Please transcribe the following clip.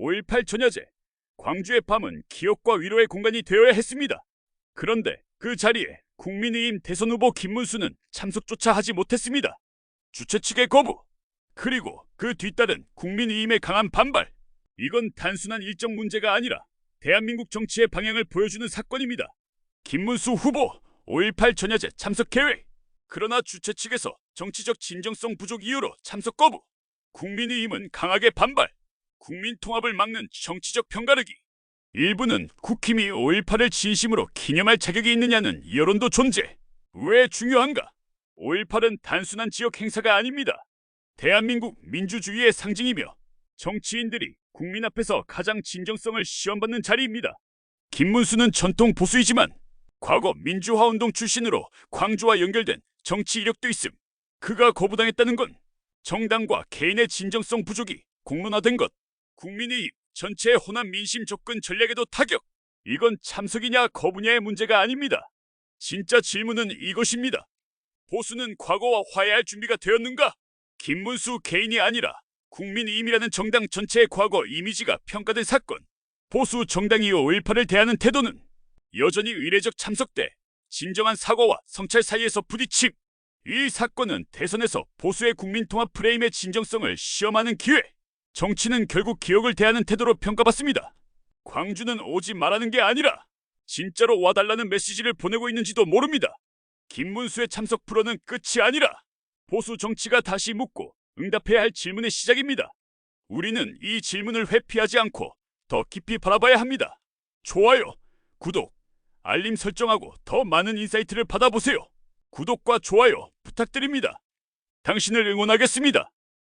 5.18 전야제 광주의 밤은 기억과 위로의 공간이 되어야 했습니다. 그런데 그 자리에 국민의힘 대선 후보 김문수는 참석조차 하지 못했습니다. 주최 측의 거부 그리고 그 뒤따른 국민의힘의 강한 반발 이건 단순한 일정 문제가 아니라 대한민국 정치의 방향을 보여주는 사건입니다. 김문수 후보 5.18 전야제 참석 계획 그러나 주최 측에서 정치적 진정성 부족 이유로 참석 거부 국민의힘은 강하게 반발 국민 통합을 막는 정치적 편가르기. 일부는 국힘이 5.18을 진심으로 기념할 자격이 있느냐는 여론도 존재. 왜 중요한가? 5.18은 단순한 지역 행사가 아닙니다. 대한민국 민주주의의 상징이며 정치인들이 국민 앞에서 가장 진정성을 시험받는 자리입니다. 김문수는 전통 보수이지만 과거 민주화 운동 출신으로 광주와 연결된 정치 이력도 있음. 그가 거부당했다는 건 정당과 개인의 진정성 부족이 공론화된 것. 국민의 전체의 호남 민심 접근 전략에도 타격. 이건 참석이냐 거부냐의 문제가 아닙니다. 진짜 질문은 이것입니다. 보수는 과거와 화해할 준비가 되었는가? 김문수 개인이 아니라 국민의힘이라는 정당 전체의 과거 이미지가 평가된 사건. 보수 정당이 5.18을 대하는 태도는 여전히 의례적 참석 때 진정한 사과와 성찰 사이에서 부딪힘. 이 사건은 대선에서 보수의 국민 통합 프레임의 진정성을 시험하는 기회. 정치는 결국 기억을 대하는 태도로 평가받습니다. 광주는 오지 말라는 게 아니라 진짜로 와달라는 메시지를 보내고 있는지도 모릅니다. 김문수의 참석 불허는 끝이 아니라 보수 정치가 다시 묻고 응답해야 할 질문의 시작입니다. 우리는 이 질문을 회피하지 않고 더 깊이 바라봐야 합니다. 좋아요, 구독, 알림 설정하고 더 많은 인사이트를 받아보세요. 구독과 좋아요 부탁드립니다. 당신을 응원하겠습니다.